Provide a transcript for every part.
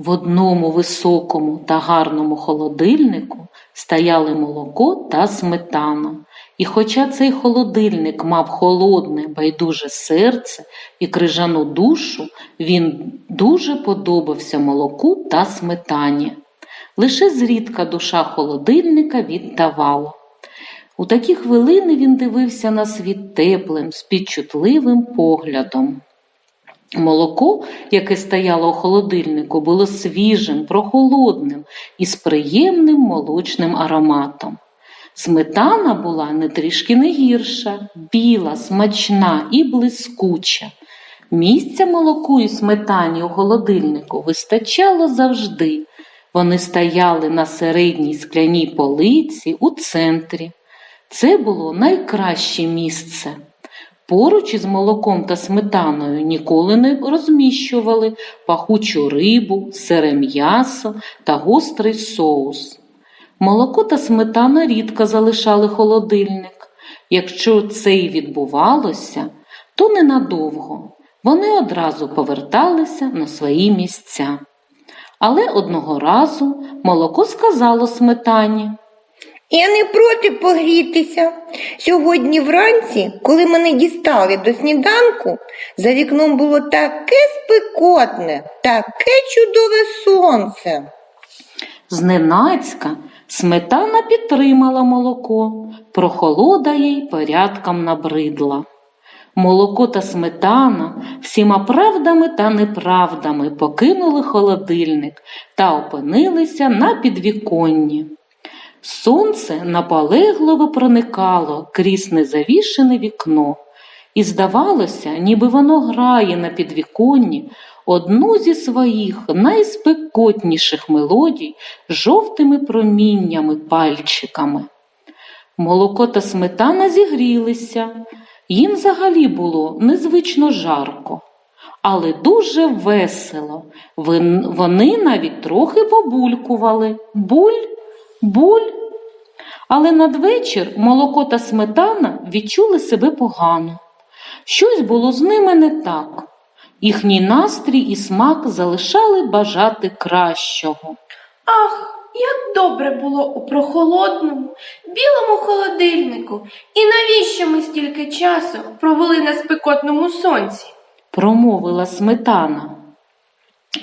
В одному високому та гарному холодильнику стояли молоко та сметана. І хоча цей холодильник мав холодне, байдуже серце і крижану душу, він дуже подобався молоку та сметані. Лише зрідка душа холодильника віддавала. У такі хвилини він дивився на світ теплим, спідчутливим поглядом. Молоко, яке стояло у холодильнику, було свіжим, прохолодним і з приємним молочним ароматом. Сметана була не трішки не гірша, біла, смачна і блискуча. Місця молоку і сметані у холодильнику вистачало завжди. Вони стояли на середній скляній полиці у центрі. Це було найкраще місце. Поруч із молоком та сметаною ніколи не розміщували пахучу рибу, сире м'ясо та гострий соус. Молоко та сметана рідко залишали холодильник. Якщо це й відбувалося, то ненадовго. Вони одразу поверталися на свої місця. Але одного разу молоко сказало сметані. Я не проти погрітися. Сьогодні вранці, коли мене дістали до сніданку, за вікном було таке спекотне, таке чудове сонце. Зненацька сметана підтримала молоко, прохолода їй порядком набридла. Молоко та сметана всіма правдами та неправдами покинули холодильник та опинилися на підвіконні. Сонце наполегливо проникало крізь незавішене вікно, і здавалося, ніби воно грає на підвіконні одну зі своїх найспекотніших мелодій жовтими проміннями пальчиками. Молоко та сметана зігрілися, їм взагалі було незвично жарко, але дуже весело. Вони навіть трохи побулькували. Буль, буль. Але надвечір молоко та сметана відчули себе погано. Щось було з ними не так. Їхній настрій і смак залишали бажати кращого. Ах, як добре було у прохолодному, білому холодильнику. І навіщо ми стільки часу провели на спекотному сонці? промовила сметана.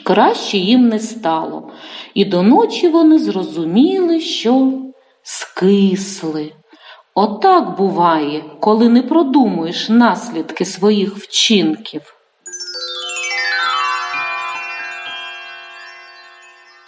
Краще їм не стало, і до ночі вони зрозуміли, що скисли. Отак буває, коли не продумуєш наслідки своїх вчинків.